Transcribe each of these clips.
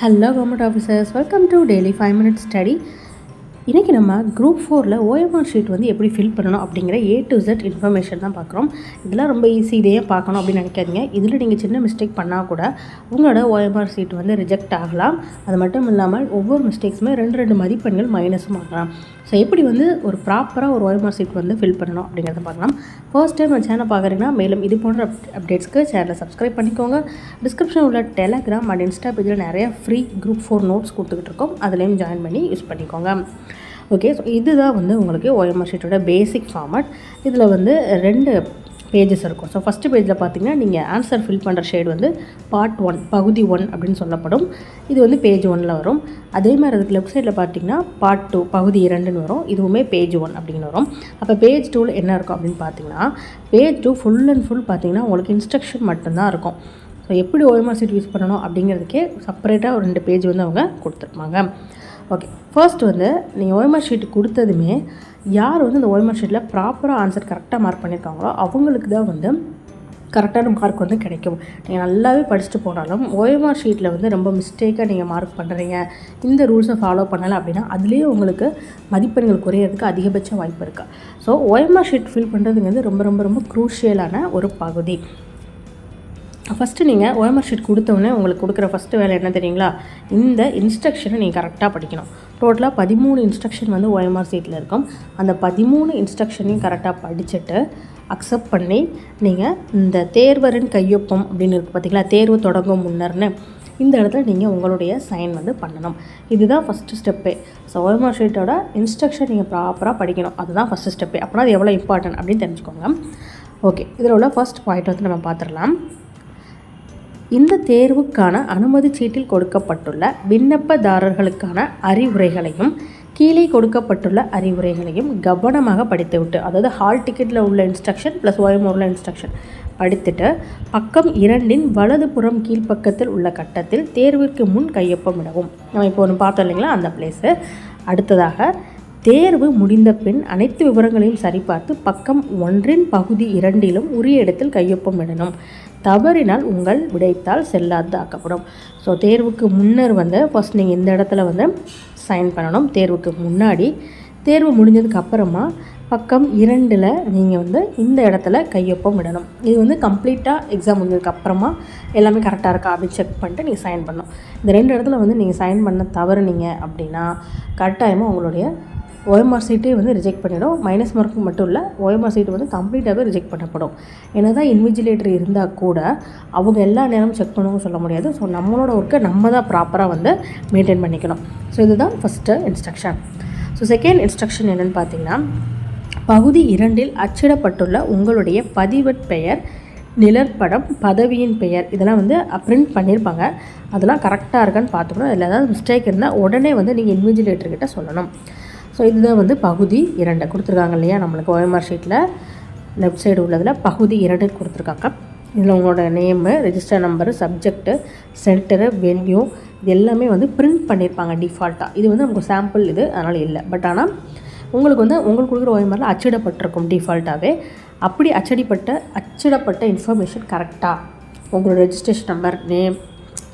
Hello government officers welcome to daily five minutes study இன்றைக்கி நம்ம group ஃபோரில் OMR sheet வந்து எப்படி ஃபில் பண்ணணும் அப்படிங்கிற ஏ டு Z இன்ஃபர்மேஷன் தான் பார்க்குறோம். இதெல்லாம் ரொம்ப ஈஸி இதையே பார்க்கணும் அப்படின்னு நினைக்காதீங்க. இதில் நீங்கள் சின்ன மிஸ்டேக் பண்ணால் கூட உங்களோட ஓஎம்ஆர் ஷீட் வந்து ரிஜெக்ட் ஆகலாம். அது மட்டும் இல்லாமல் ஒவ்வொரு மிஸ்டேக்ஸுமே ரெண்டு ரெண்டு மதிப்பெண்கள் மைனஸும் ஆகலாம். ஸோ எப்படி வந்து ஒரு ப்ராப்பராக ஒரு ஓஎம்ஆர் சீட் வந்து ஃபில் பண்ணணும் அப்படிங்கிறத பார்க்கலாம். ஃபர்ஸ்ட் டைம் நான் சேனல் பார்க்குறீங்கன்னா மேலும் இது போன்ற அப்டேட்ஸ்க்கு சேனலை சப்ஸ்கிரைப் பண்ணிக்கோங்க. டிஸ்கிரிப்ஷனில் உள்ள டெலகிராம் அண்ட் இன்ஸ்டா பேஜில் நிறைய ஃப்ரீ குரூப் ஃபோர் நோட்ஸ் கொடுத்துக்கிட்டு இருக்கோம். அதுலேயும் ஜாயின் பண்ணி யூஸ் பண்ணிக்கோங்க. ஓகே ஸோ இதுதான் வந்து உங்களுக்கு ஓஎம்ஆர் ஷீட்டோட பேசிக் ஃபார்மட் இதில் வந்து ரெண்டு பேஜஸ் இருக்கும். ஸோ ஃபஸ்ட்டு பேஜில் பார்த்தீங்கன்னா நீங்கள் ஆன்சர் ஃபில் பண்ணுற ஷேட் வந்து பார்ட் ஒன் பகுதி ஒன் அப்படின்னு சொல்லப்படும். இது வந்து பேஜ் ஒனில் வரும். அதே மாதிரி அதுக்கு லெஃப்ட் சைடில் பார்த்தீங்கன்னா பார்ட் டூ பகுதி இரண்டுன்னு வரும். இதுவுமே பேஜ் ஒன் அப்படின்னு வரும். அப்போ பேஜ் டூவில் என்ன இருக்கும் அப்படின்னு பார்த்தீங்கன்னா page two full and full பார்த்தீங்கன்னா உங்களுக்கு இன்ஸ்ட்ரக்ஷன் மட்டும்தான் இருக்கும். ஸோ எப்படி ஓஎம்ஆர் ஷீட் யூஸ் பண்ணணும் அப்படிங்கிறதுக்கே செப்பரேட்டாக ஒரு ரெண்டு பேஜ் வந்து அவங்க கொடுத்துருப்பாங்க. ஓகே ஃபர்ஸ்ட் வந்து நீங்கள் ஓஎம்ஆர் ஷீட் கொடுத்ததுமே யார் வந்து இந்த ஓஎம்ஆர் ஷீட்டில் ப்ராப்பராக ஆன்சர் கரெக்டாக மார்க் பண்ணியிருக்காங்களோ அவங்களுக்கு தான் வந்து கரெக்டான மார்க் வந்து கிடைக்கும். நீங்கள் நல்லாவே படிச்சுட்டு போனாலும் ஓஎம்ஆர் ஷீட்டில் வந்து ரொம்ப மிஸ்டேக்காக நீங்கள் மார்க் பண்ணுறீங்க இந்த ரூல்ஸை ஃபாலோ பண்ணலை அப்படின்னா அதுலேயே உங்களுக்கு மதிப்பெண்கள் குறையிறதுக்கு அதிகபட்ச வாய்ப்பு இருக்குது ஸோ ஓஎம்ஆர் ஷீட் ஃபில் பண்ணுறதுங்கிறது ரொம்ப ரொம்ப ரொம்ப க்ரூஷியலான ஒரு பகுதி. ஃபஸ்ட்டு நீங்கள் ஓஎம்ஆர் ஷீட் கொடுத்தோன்னே உங்களுக்கு கொடுக்குற ஃபஸ்ட்டு வேலை என்ன தெரியுங்களா? இந்த இன்ஸ்ட்ரக்ஷனை நீங்கள் கரெக்டாக படிக்கணும். டோட்டலாக பதிமூணு இன்ஸ்ட்ரக்ஷன் வந்து ஓஎம்ஆர் சீட்டில் இருக்கும். அந்த பதிமூணு இன்ஸ்ட்ரக்ஷனையும் கரெக்டாக படிச்சுட்டு அக்செப்ட் பண்ணி நீங்கள் இந்த தேர்வரின் கையொப்பம் அப்படின்னு இருக்குது பார்த்தீங்களா தேர்வு தொடங்கும் முன்னர்னு. இந்த இடத்துல நீங்கள் உங்களுடைய சைன் வந்து பண்ணணும். இதுதான் ஃபஸ்ட்டு ஸ்டெப்பே ஸோ ஓஎம்ஆர் ஷீட்டோட இன்ஸ்ட்ரக்ஷன் நீங்கள் ப்ராப்பராக படிக்கணும். அதுதான் ஃபஸ்ட்டு ஸ்டெப்பே அப்படின்னா அது எவ்வளோ இம்பார்ட்டன்ட் அப்படின்னு தெரிஞ்சுக்கோங்க. ஓகே இதில் உள்ள ஃபஸ்ட் பாயிண்ட் வந்து நம்ம பார்த்துடலாம். இந்த தேர்வுக்கான அனுமதி சீட்டில் கொடுக்கப்பட்டுள்ள விண்ணப்பதாரர்களுக்கான அறிவுரைகளையும் கீழே கொடுக்கப்பட்டுள்ள அறிவுரைகளையும் கவனமாக படித்துவிட்டு அதாவது ஹால் டிக்கெட்டில் உள்ள இன்ஸ்ட்ரக்ஷன் ப்ளஸ் ஓஎம்ஓரில் இன்ஸ்ட்ரக்ஷன் படித்துட்டு பக்கம் இரண்டின் வலது புறம் கீழ்ப்பக்கத்தில் உள்ள கட்டத்தில் தேர்விற்கு முன் கையொப்பமிடவும். நம்ம இப்போ ஒன்று பார்த்தோம் இல்லைங்களா? அந்த பிளேஸு அடுத்ததாக தேர்வு முடிந்த பின் அனைத்து விவரங்களையும் சரிபார்த்து பக்கம் ஒன்றின் பகுதி இரண்டிலும் உரிய இடத்தில் கையொப்பமிடணும் தவறினால் உங்கள் விடைத்தால் செல்லாது ஆக்கப்படும் ஸோ தேர்வுக்கு முன்னர் வந்து ஃபர்ஸ்ட் நீங்கள் இந்த இடத்துல வந்து சைன் பண்ணணும். தேர்வுக்கு முன்னாடி தேர்வு முடிஞ்சதுக்கு அப்புறமா பக்கம் இரண்டில் நீங்கள் வந்து இந்த இடத்துல கையொப்பம் விடணும் இது வந்து கம்ப்ளீட்டாக எக்ஸாம் முடிஞ்சதுக்கு அப்புறமா எல்லாமே கரெக்டாக இருக்கா அப்படின்னு செக் பண்ணிட்டு நீங்கள் சைன் பண்ணணும். இந்த ரெண்டு இடத்துல வந்து நீங்கள் சைன் பண்ண தவறுனீங்க அப்படின்னா கட்டாயமாக உங்களுடைய ஓஎம்ஆர் சீட்டே வந்து ரிஜெக்ட் பண்ணிடும். மைனஸ் மார்க்கு மட்டும் இல்லை ஓஎம்ஆர் சீட்டு வந்து கம்ப்ளீட்டாகவே ரிஜெக்ட் பண்ணப்படும். என்ன தான் இன்விஜிலேட்டர் இருந்தால் கூட அவங்க எல்லா நேரமும் செக் பண்ணுவோம் சொல்ல முடியாது. ஸோ நம்மளோட ஒர்க்கை நம்ம தான் ப்ராப்பராக வந்து மெயின்டைன் பண்ணிக்கணும். ஸோ இதுதான் first instruction so second instruction என்னென்னு பார்த்தீங்கன்னா பகுதி இரண்டில் அச்சிடப்பட்டுள்ள உங்களுடைய பதிவெட் பெயர் நிழற்படம் பதவியின் பெயர் இதெல்லாம் வந்து பிரிண்ட் பண்ணியிருப்பாங்க அதெல்லாம் கரெக்டாக இருக்கான்னு பார்த்துக்கணும். அதில் ஏதாவது மிஸ்டேக் இருந்தால் உடனே வந்து நீங்கள் இன்விஜிலேட்டர்கிட்ட சொல்லணும். ஸோ இதுதான் வந்து பகுதி இரண்டு. கொடுத்துருக்காங்க இல்லையா? நம்மளுக்கு ஓஎம்ஆர் ஷீட்டில் லெஃப்ட் சைடு உள்ளதில் பகுதி இரண்டு கொடுத்துருக்காங்க. இதில் உங்களோட name register number subject centre venue இது எல்லாமே வந்து பிரிண்ட் பண்ணியிருப்பாங்க டிஃபால்ட்டாக இது வந்து நமக்கு சாம்பிள் இது அதனால் இல்லை. பட் ஆனால் உங்களுக்கு வந்து உங்களுக்கு கொடுக்குற ஓஎம்ஆரில் அச்சிடப்பட்டிருக்கும் டிஃபால்ட்டாகவே அப்படி அச்சடிப்பட்ட அச்சிடப்பட்ட இன்ஃபர்மேஷன் கரெக்டாக உங்களோட ரெஜிஸ்ட்ரேஷன் நம்பர் நேம்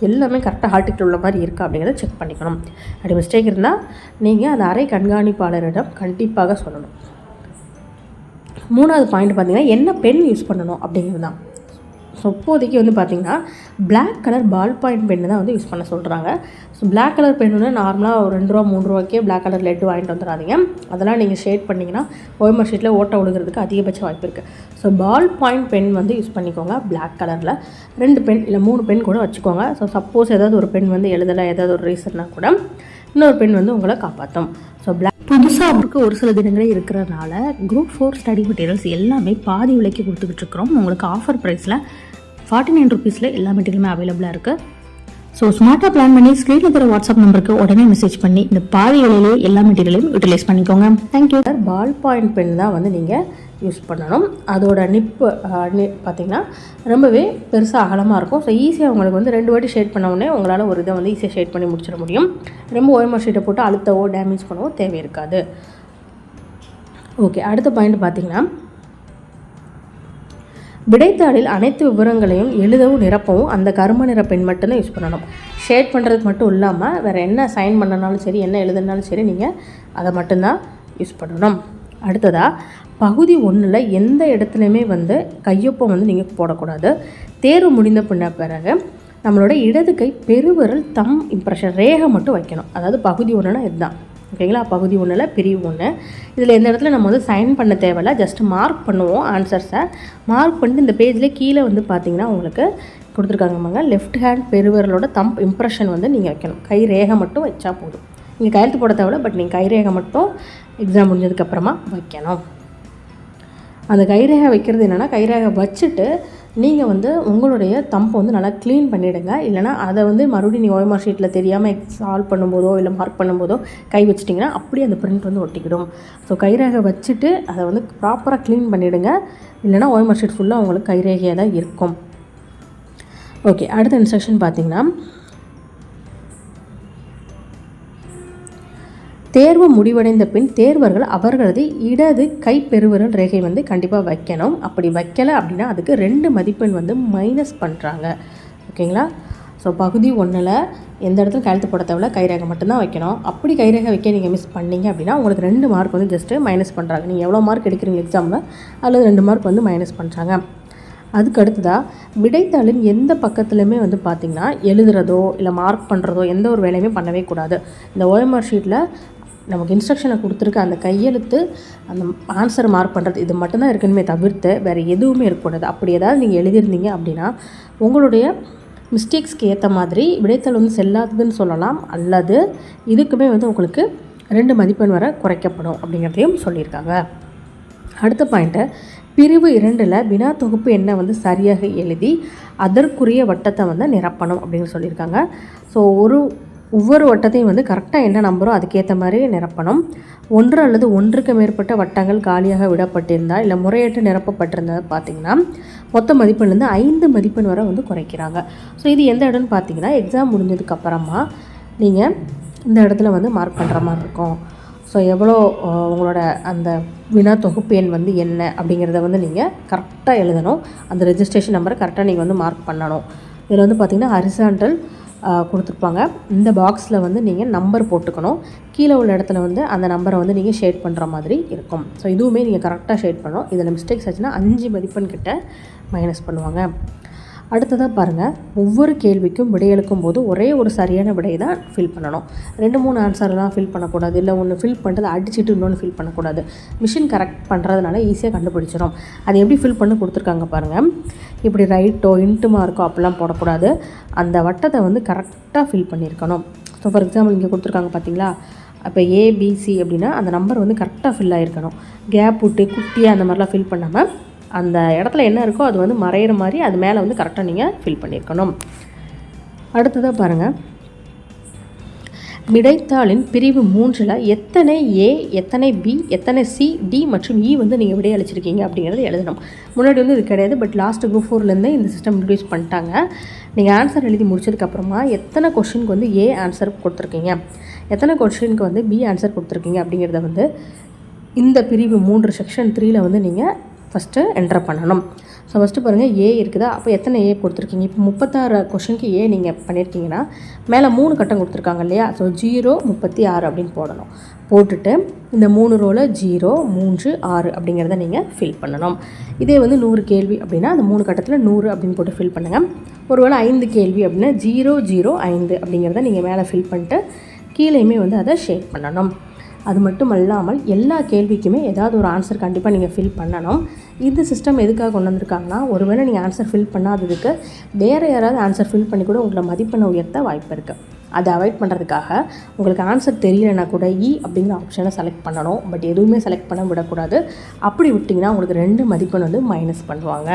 எல்லாமே கரெக்டாக ஹார்ட்டுக்கு உள்ள மாதிரி இருக்கா அப்படிங்கிறத செக் பண்ணிக்கணும். அப்படி மிஸ்டேக் இருந்தால் நீங்கள் அந்த அறை கண்காணிப்பாளரிடம் கண்டிப்பாக சொல்லணும். மூணாவது பாயிண்ட் பார்த்தீங்கன்னா என்ன பென் யூஸ் பண்ணணும் அப்படிங்கிறது தான். ஸோ இப்போதைக்கு வந்து பார்த்திங்கன்னா black colour ball point pen தான் வந்து யூஸ் பண்ண சொல்கிறாங்க ஸோ பிளாக் கலர் பென்னு நார்மலாக ஒரு ரெண்டு ரூபா மூணு ரூபாய்க்கே பிளாக் கலர் லெட்டு வாங்கிட்டு வந்துடாதீங்க அதெல்லாம் நீங்கள் ஷேட் பண்ணிங்கன்னா ஓய்மர் ஷீட்டில் ஓட்ட விழுகிறதுக்கு அதிகபட்ச வாய்ப்பு இருக்குது ஸோ பால் பாயிண்ட் பென் வந்து யூஸ் பண்ணிக்கோங்க பிளாக் கலரில் ரெண்டு பென் இல்லை மூணு பென் கூட வச்சுக்கோங்க. ஸோ சப்போஸ் ஏதாவது ஒரு பென் வந்து எழுதலை ஏதாவது ஒரு ரீசன்னா கூட இன்னொரு பென் வந்து உங்களை காப்பாற்றும் ஸோ பிளாக் புதுசாக அவருக்கு ஒரு சில தினங்களே இருக்கிறனால குரூப் ஃபோர் ஸ்டடி மெட்டீரியல்ஸ் எல்லாமே பாதி விலைக்கு கொடுத்துக்கிட்டு இருக்கிறோம். உங்களுக்கு ஆஃபர் ப்ரைஸில் ஃபார்ட்டி நைன் ருபீஸில் எல்லா மெட்டீரியலுமே அவைலபிளாக இருக்குது ஸோ ஸ்மார்ட்டாக பிளான் பண்ணி ஸ்க்ரீனில் இருக்கிற வாட்ஸ்அப் நம்பருக்கு உடனே மெசேஜ் பண்ணி இந்த பாதி விலையிலே எல்லா மெட்டீரியலையும் யூட்டிலைஸ் பண்ணிக்கோங்க. Thank you ball point pen தான் வந்து நீங்கள் யூஸ் பண்ணணும். அதோட நிப்பு பார்த்திங்கன்னா ரொம்பவே பெருசாக அகலமாக இருக்கும். ஸோ ஈஸியாக உங்களுக்கு வந்து ரெண்டு வாட்டி ஷேட் பண்ண உடனே உங்களால் ஒரு இதை வந்து ஈஸியாக ஷேட் பண்ணி முடிச்சிட முடியும். ரொம்ப ஓஎம்ஆர் ஷீட்டை போட்டு அழுத்தவோ டேமேஜ் பண்ணவோ தேவை இருக்காது ஓகே அடுத்த பாயிண்ட் பார்த்திங்கன்னா விடைத்தாளில் அனைத்து விவரங்களையும் எழுதவும் நிரப்பவும் அந்த கரும நிற பெண் மட்டும்தான் யூஸ் பண்ணணும். ஷேட் பண்ணுறதுக்கு மட்டும் இல்லாமல் வேறு என்ன சைன் பண்ணனாலும் சரி என்ன எழுதுனாலும் சரி நீங்கள் அதை மட்டும்தான் யூஸ் பண்ணணும். அடுத்ததாக பகுதி ஒன்றில் எந்த இடத்துலையுமே வந்து கையொப்பம் வந்து நீங்கள் போடக்கூடாது. தேர்வு முடிந்த பின்ன பிறகு நம்மளோட இடது கை பெருவிரல் தம் இம்ப்ரெஷன் ரேகை மட்டும் வைக்கணும். அதாவது பகுதி ஒன்றுனா இதுதான். ஓகேங்களா? பகுதி ஒன்றில் பிரிவு ஒன்று இதில் எந்த இடத்துல நம்ம வந்து சைன் பண்ண தேவையில்ல ஜஸ்ட் மார்க் பண்ணுவோம் ஆன்சர்ஸை மார்க் பண்ணிட்டு இந்த பேஜில் கீழே வந்து பார்த்தீங்கன்னா உங்களுக்கு கொடுத்துருக்காங்கம்மாங்க லெஃப்ட் ஹேண்ட் பெருவிரலோட தம்ப் இம்ப்ரெஷன் வந்து நீங்கள் வைக்கணும். கை ரேகை மட்டும் வச்சா போதும். நீங்கள் கையெழுத்து போட தேவையில்ல பட் நீங்கள் கைரேகை மட்டும் எக்ஸாம் முடிஞ்சதுக்கப்புறமா வைக்கணும். அந்த கைரேகை வைக்கிறது என்னென்னா கைரேகை வச்சுட்டு நீங்கள் வந்து உங்களுடைய தம்பை வந்து நல்லா க்ளீன் பண்ணிவிடுங்க இல்லைனா அதை வந்து மறுபடியும் நீங்கள் ஓஎம்ஆர் ஷீட்டில் தெரியாமல் சால்வ் பண்ணும்போதோ இல்லை மார்க் பண்ணும்போதோ கை வச்சிட்டிங்கன்னா அப்படியே அந்த பிரிண்ட் வந்து ஒட்டிக்கிடும். ஸோ கைரேகை வச்சுட்டு அதை வந்து ப்ராப்பராக க்ளீன் பண்ணிவிடுங்க இல்லைனா ஓஎம்ஆர் ஷீட் ஃபுல்லாக உங்களுக்கு கைரேகையாக தான் இருக்கும். ஓகே அடுத்த இன்ஸ்ட்ரக்ஷன் பார்த்தீங்கன்னா தேர்வு முடிவடைந்த பின் தேர்வர்கள் அவர்களது இடது கை பெருவிரல் ரேகை வந்து கண்டிப்பாக வைக்கணும். அப்படி வைக்கலை அப்படின்னா அதுக்கு ரெண்டு மதிப்பெண் வந்து மைனஸ் பண்ணுறாங்க ஓகேங்களா? ஸோ பகுதி ஒன்றில் எந்த இடத்துல கழுத்து போட தேவையில்ல கைரேகை மட்டும்தான் வைக்கணும். அப்படி கைரேகை வைக்க நீங்கள் மிஸ் பண்ணீங்க அப்படின்னா உங்களுக்கு ரெண்டு மார்க் வந்து ஜஸ்ட்டு மைனஸ் பண்ணுறாங்க நீங்கள் எவ்வளோ மார்க் எடுக்கிறீங்க எக்ஸாமில் அல்லது ரெண்டு மார்க் வந்து மைனஸ் பண்ணுறாங்க அதுக்கு அடுத்ததாக விடைத்தாளின் எந்த பக்கத்துலையுமே வந்து பார்த்திங்கன்னா எழுதுறதோ இல்லை மார்க் பண்ணுறதோ எந்த ஒரு வேலையுமே பண்ணவே கூடாது. இந்த ஓஎம்ஆர் ஷீட்டில் நமக்கு இன்ஸ்ட்ரக்ஷனை கொடுத்துருக்க அந்த கையெழுத்து அந்த ஆன்சர் மார்க் பண்ணுறது இது மட்டும்தான் இருக்கணுமே தவிர்த்து வேறு எதுவுமே இருக்கக்கூடாது அப்படி ஏதாவது நீங்கள் எழுதியிருந்தீங்க அப்படின்னா உங்களுடைய மிஸ்டேக்ஸ்க்கு ஏற்ற மாதிரி விடைத்தல் வந்து செல்லாததுன்னு சொல்லலாம். அல்லது இதுக்குமே வந்து உங்களுக்கு ரெண்டு மதிப்பெண் வர குறைக்கப்படும் அப்படிங்கிறதையும் சொல்லியிருக்காங்க. அடுத்த பாயிண்ட்டு பிரிவு இரண்டில் வினா தொகுப்பு என்ன வந்து சரியாக எழுதி அதற்குரிய வட்டத்தை வந்து நிரப்பணும் அப்படின்னு சொல்லியிருக்காங்க. ஸோ ஒரு ஒவ்வொரு வட்டத்தையும் வந்து கரெக்டாக என்ன நம்பரோ அதுக்கேற்ற மாதிரி நிரப்பணும். ஒன்று அல்லது ஒன்றுக்கு மேற்பட்ட வட்டங்கள் காலியாக விடப்பட்டிருந்தால் இல்லை முறையற்று நிரப்பப்பட்டிருந்தது பார்த்திங்கன்னா மொத்த மதிப்பெண்லேருந்து ஐந்து மதிப்பெண் வரை வந்து குறைக்கிறாங்க. ஸோ இது எந்த இடம்னு பார்த்தீங்கன்னா எக்ஸாம் முடிஞ்சதுக்கப்புறமா நீங்கள் இந்த இடத்துல வந்து மார்க் பண்ணுற மாதிரி இருக்கும். ஸோ எவ்வளோ உங்களோட அந்த வினா தொகுப்பு எண் வந்து என்ன அப்படிங்கிறத வந்து நீங்கள் கரெக்டாக எழுதணும். அந்த ரெஜிஸ்ட்ரேஷன் நம்பரை கரெக்டாக நீங்கள் வந்து மார்க் பண்ணணும். இதில் வந்து பார்த்திங்கன்னா ஹரிசாண்டல் கொடுத்துருப்பாங்க. இந்த பாக்ஸில் வந்து நீங்கள் நம்பர் போட்டுக்கணும். கீழே உள்ள இடத்துல வந்து அந்த நம்பரை வந்து நீங்கள் ஷேட் பண்ணுற மாதிரி இருக்கும். ஸோ இதுவுமே நீங்கள் கரெக்டாக ஷேட் பண்ணணும். இதில் மிஸ்டேக்ஸ் ஆச்சுன்னா அஞ்சு மதிப்பெண் கிட்ட மைனஸ் பண்ணுவாங்க. அடுத்ததாக பாருங்கள் ஒவ்வொரு கேள்விக்கும் விடையளிக்கும் போது ஒரே ஒரு சரியான விடையை தான் ஃபில் பண்ணணும். ரெண்டு மூணு ஆன்சர்லாம் ஃபில் பண்ணக்கூடாது. இல்லை ஒன்று ஃபில் பண்ணுறது அடிச்சுட்டு இன்னொன்று ஃபில் பண்ணக்கூடாது. மிஷின் கரெக்ட் பண்ணுறதுனால ஈஸியாக கண்டுபிடிச்சிடும் அது எப்படி ஃபில் பண்ணி கொடுத்துருக்காங்க பாருங்கள் இப்படி ரைட்டோ இன்ட்டு மார்க்கோ அப்படிலாம் போடக்கூடாது. அந்த வட்டத்தை வந்து கரெக்டாக ஃபில் பண்ணியிருக்கணும். ஸோ ஃபார் எக்ஸாம்பிள் இங்கே கொடுத்துருக்காங்க பார்த்தீங்களா அப்போ ஏபிசி அப்படின்னா அந்த நம்பர் வந்து கரெக்டாக ஃபில் ஆகிருக்கணும் கேப் விட்டு குட்டியாக அந்த மாதிரிலாம் ஃபில் பண்ணாமல் அந்த இடத்துல என்ன இருக்கோ அது வந்து மறையிற மாதிரி அது மேலே வந்து கரெக்டாக நீங்கள் ஃபில் பண்ணியிருக்கணும் அடுத்ததாக பாருங்கள் விடைத்தாளின் பிரிவு மூன்றில் எத்தனை ஏ எத்தனை பி எத்தனை சி டி மற்றும் இ வந்து நீங்கள் விடை அளிச்சிருக்கீங்க அப்படிங்கிறத எழுதணும். முன்னாடி வந்து இது கிடையாது பட் லாஸ்ட் குரூப் ஃபோர்லேருந்தே இந்த சிஸ்டம் இன்ட்ரடியூஸ் பண்ணிட்டாங்க. நீங்கள் ஆன்சர் எழுதி முடிச்சதுக்கப்புறமா எத்தனை கொஷினுக்கு வந்து ஏ ஆன்சர் கொடுத்துருக்கீங்க? எத்தனை கொஷினுக்கு வந்து பி ஆன்சர் கொடுத்துருக்கீங்க அப்படிங்கிறத வந்து இந்த பிரிவு மூன்று செக்ஷன் த்ரீயில் வந்து நீங்கள் ஃபஸ்ட்டு என்டர் பண்ணணும். ஸோ ஃபஸ்ட்டு பாருங்கள் ஏ இருக்குதா? அப்போ எத்தனை ஏ கொடுத்துருக்கீங்க? இப்போ முப்பத்தாறு கொஷனுக்கு ஏ நீங்கள் பண்ணியிருக்கீங்கன்னா மேலே மூணு கட்டம் கொடுத்துருக்காங்க இல்லையா? ஸோ ஜீரோ முப்பத்தி ஆறு அப்படின்னு போடணும். போட்டுட்டு இந்த மூணு ரோவில் ஜீரோ மூன்று ஆறு அப்படிங்கிறத நீங்கள் ஃபில் பண்ணணும். இதே வந்து நூறு கேள்வி அப்படின்னா அந்த மூணு கட்டத்தில் நூறு அப்படின்னு போட்டு ஃபில் பண்ணுங்கள் ஒருவேளை ஐந்து கேள்வி அப்படின்னா ஜீரோ ஜீரோ ஐந்து அப்படிங்கிறத நீங்கள் மேலே ஃபில் பண்ணிட்டு கீழேயுமே வந்து அதை ஷேர் பண்ணணும். அது மட்டும் அல்லாமல் எல்லா கேள்விக்குமே ஏதாவது ஒரு ஆன்சர் கண்டிப்பாக நீங்கள் ஃபில் பண்ணணும். இந்த சிஸ்டம் எதுக்காக கொண்டு வந்திருக்காங்கன்னா ஒருவேளை நீங்கள் ஆன்சர் ஃபில் பண்ணாததுக்கு வேறு யாராவது ஆன்சர் ஃபில் பண்ணி கூட உங்களை மதிப்பெண்ணை உயர்த்த வாய்ப்பு இருக்குது அதை அவாய்ட் பண்ணுறதுக்காக உங்களுக்கு ஆன்சர் தெரியலைன்னா கூட இ அப்படிங்கிற ஆப்ஷனை செலக்ட் பண்ணணும். பட் எதுவுமே செலக்ட் பண்ண விடக்கூடாது. அப்படி விட்டிங்கன்னா உங்களுக்கு ரெண்டு மதிப்பெண் வந்து மைனஸ் பண்ணுவாங்க.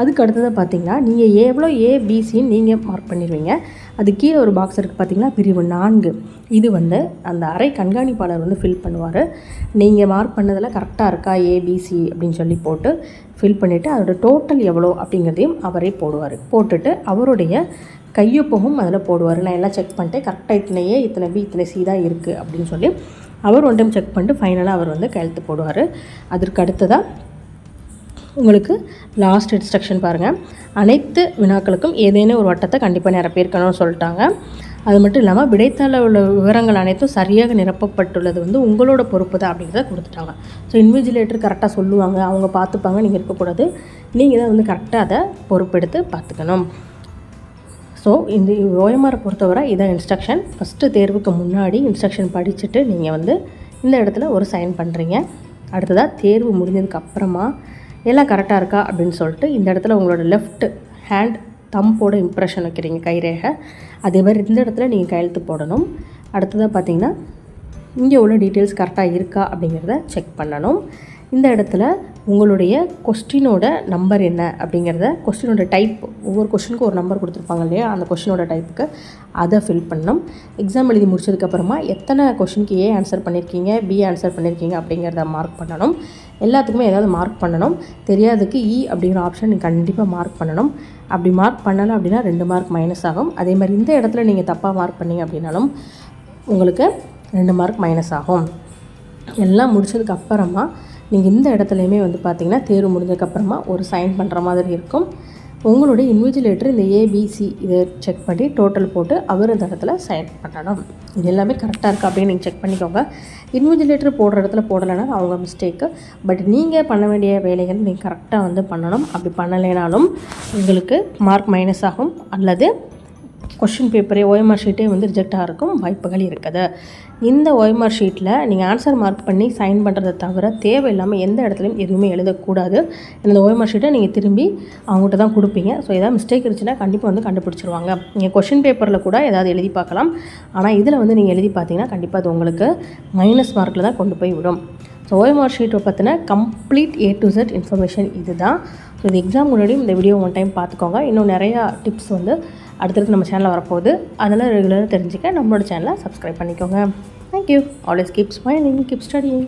அதுக்கு அடுத்ததாக பார்த்தீங்கன்னா நீங்கள் எவ்வளோ ஏபிசின்னு நீங்கள் மார்க் பண்ணிடுவீங்க. அது கீழே ஒரு பாக்ஸ் இருக்குது பார்த்தீங்கன்னா பிரிவு நான்கு. இது வந்து அந்த அறை கண்காணிப்பாளர் வந்து ஃபில் பண்ணுவார். நீங்கள் மார்க் பண்ணதில் கரெக்டாக இருக்கா ஏபிசி அப்படின்னு சொல்லி போட்டு ஃபில் பண்ணிவிட்டு அதோட டோட்டல் எவ்வளோ அப்படிங்கிறதையும் அவரே போடுவார். போட்டுட்டு அவருடைய கையொப்பமும் அதில் போடுவார். நான் எல்லாம் செக் பண்ணிட்டு கரெக்டாக இத்தனையே இத்தனை பி இத்தனை சி தான் இருக்குது அப்படின்னு சொல்லி அவர் ஒன் டைம் செக் பண்ணிட்டு ஃபைனலாக அவர் வந்து கையெழுத்து போடுவார். அதற்கு அடுத்ததாக உங்களுக்கு லாஸ்ட் இன்ஸ்ட்ரக்ஷன் பாருங்கள் அனைத்து வினாக்களுக்கும் ஏதேனும் ஒரு வட்டத்தை கண்டிப்பாக நிரப்பியிருக்கணும்னு சொல்லிட்டாங்க. அது மட்டும் இல்லாமல் விடைத்தாளில் உள்ள விவரங்கள் அனைத்தும் சரியாக நிரப்பப்பட்டுள்ளது வந்து உங்களோட பொறுப்பு தான் அப்படிங்கிறத கொடுத்துட்டாங்க. ஸோ இன்விஜிலேட்டர் கரெக்டாக சொல்லுவாங்க. அவங்க பார்த்துப்பாங்க. நீங்கள் இருக்கக்கூடாது. நீங்கள் தான் வந்து கரெக்டாக அதை பொறுப்பெடுத்து பார்த்துக்கணும். ஸோ இந்த ஓஎம்ஆரை பொறுத்தவரை இதான் இன்ஸ்ட்ரக்ஷன் ஃபஸ்ட்டு தேர்வுக்கு முன்னாடி இன்ஸ்ட்ரக்ஷன் படிச்சுட்டு நீங்கள் வந்து இந்த இடத்துல ஒரு சைன் பண்ணுறீங்க அடுத்ததாக தேர்வு முடிஞ்சதுக்கு அப்புறமா எல்லாம் கரெக்டாக இருக்கா அப்படின்னு சொல்லிட்டு இந்த இடத்துல உங்களோட லெஃப்ட் ஹேண்ட் தம்போட இம்ப்ரெஷன் வைக்கிறீங்க கைரேகை அதே மாதிரி இந்த இடத்துல நீங்கள் கையெழுத்து போடணும். அடுத்ததாக பார்த்தீங்கன்னா இங்கே உள்ள டீட்டெயில்ஸ் கரெக்டாக இருக்கா அப்படிங்கிறத செக் பண்ணணும். இந்த இடத்துல உங்களுடைய கொஸ்டினோட நம்பர் என்ன அப்படிங்கிறத கொஸ்டினோட டைப் ஒவ்வொரு கொஸ்டினுக்கும் ஒரு நம்பர் கொடுத்துருப்பாங்க இல்லையா? அந்த கொஸ்டினோட டைப்புக்கு அதை ஃபில் பண்ணணும். எக்ஸாம் எழுதி முடிச்சதுக்கப்புறமா எத்தனை கொஷினுக்கு ஏ ஆன்சர் பண்ணியிருக்கீங்க பி ஆன்சர் பண்ணியிருக்கீங்க அப்படிங்கிறத மார்க் பண்ணணும். எல்லாத்துக்குமே ஏதாவது மார்க் பண்ணணும். தெரியாததுக்கு இ அப்படிங்கிற ஆப்ஷன் நீங்கள் கண்டிப்பாக மார்க் பண்ணணும். அப்படி மார்க் பண்ணலை அப்படின்னா ரெண்டு மார்க் மைனஸ் ஆகும். அதே மாதிரி இந்த இடத்துல நீங்கள் தப்பாக மார்க் பண்ணீங்க அப்படின்னாலும் உங்களுக்கு ரெண்டு மார்க் மைனஸ் ஆகும். எல்லாம் முடிச்சதுக்கு அப்புறமா நீங்கள் இந்த இடத்துலையுமே வந்து பார்த்திங்கன்னா தேர்வு முடிஞ்சதுக்கப்புறமா ஒரு சைன் பண்ணுற மாதிரி இருக்கும். உங்களுடைய இன்விஜிலேட்டர் இந்த ஏபிசி இதை செக் பண்ணி டோட்டல் போட்டு அவர் இந்த இடத்துல சைன் பண்ணணும். இது எல்லாமே கரெக்டாக இருக்கா அப்படின்னு நீங்கள் செக் பண்ணிக்கோங்க. இன்விஜிலேட்டர் போடுற இடத்துல போடலைன்னா அவங்க மிஸ்டேக்கு பட் நீங்கள் பண்ண வேண்டிய வேலைகள் நீங்கள் கரெக்டாக வந்து பண்ணணும். அப்படி பண்ணலைனாலும் உங்களுக்கு மார்க் மைனஸ் ஆகும். அல்லது கொஷின் பேப்பரே ஓஎம்ஆர் ஷீட்டே வந்து ரிஜெக்ட் இருக்கும் வாய்ப்புகள் இருக்குது. இந்த ஓஎம்ஆர் ஷீட்டில் நீங்கள் ஆன்சர் மார்க் பண்ணி சைன் பண்ணுறதை தவிர தேவையில்லாமல் எந்த இடத்துலையும் எதுவுமே எழுதக்கூடாது. இந்த ஓஎம்ஆர் ஷீட்டை நீங்கள் திரும்பி அவங்ககிட்ட தான் கொடுப்பீங்க. ஸோ ஏதாவது மிஸ்டேக் இருந்துச்சுன்னா கண்டிப்பாக வந்து கண்டுபிடிச்சிருவாங்க. நீங்கள் கொஷின் பேப்பரில் கூட ஏதாவது எழுதி பார்க்கலாம். ஆனால் இதில் வந்து நீங்கள் எழுதி பார்த்தீங்கன்னா கண்டிப்பாக அது உங்களுக்கு மைனஸ் மார்க்கில் தான் கொண்டு போய் விடும். ஸோ ஓஎம்ஆர் ஷீட்டை பற்றின complete A to Z information இது தான் ஸோ இந்த எக்ஸாம் முன்னாடி இந்த வீடியோ ஒன் டைம் பார்த்துக்கோங்க. இன்னும் நிறையா டிப்ஸ் வந்து அடுத்தடுத்து நம்ம சேனலில் வரப்போகுது. அதெல்லாம் ரெகுலராக தெரிஞ்சுக்க நம்மளோட சேனலை சப்ஸ்கிரைப் பண்ணிக்கோங்க. Thank you always keep smiling keep studying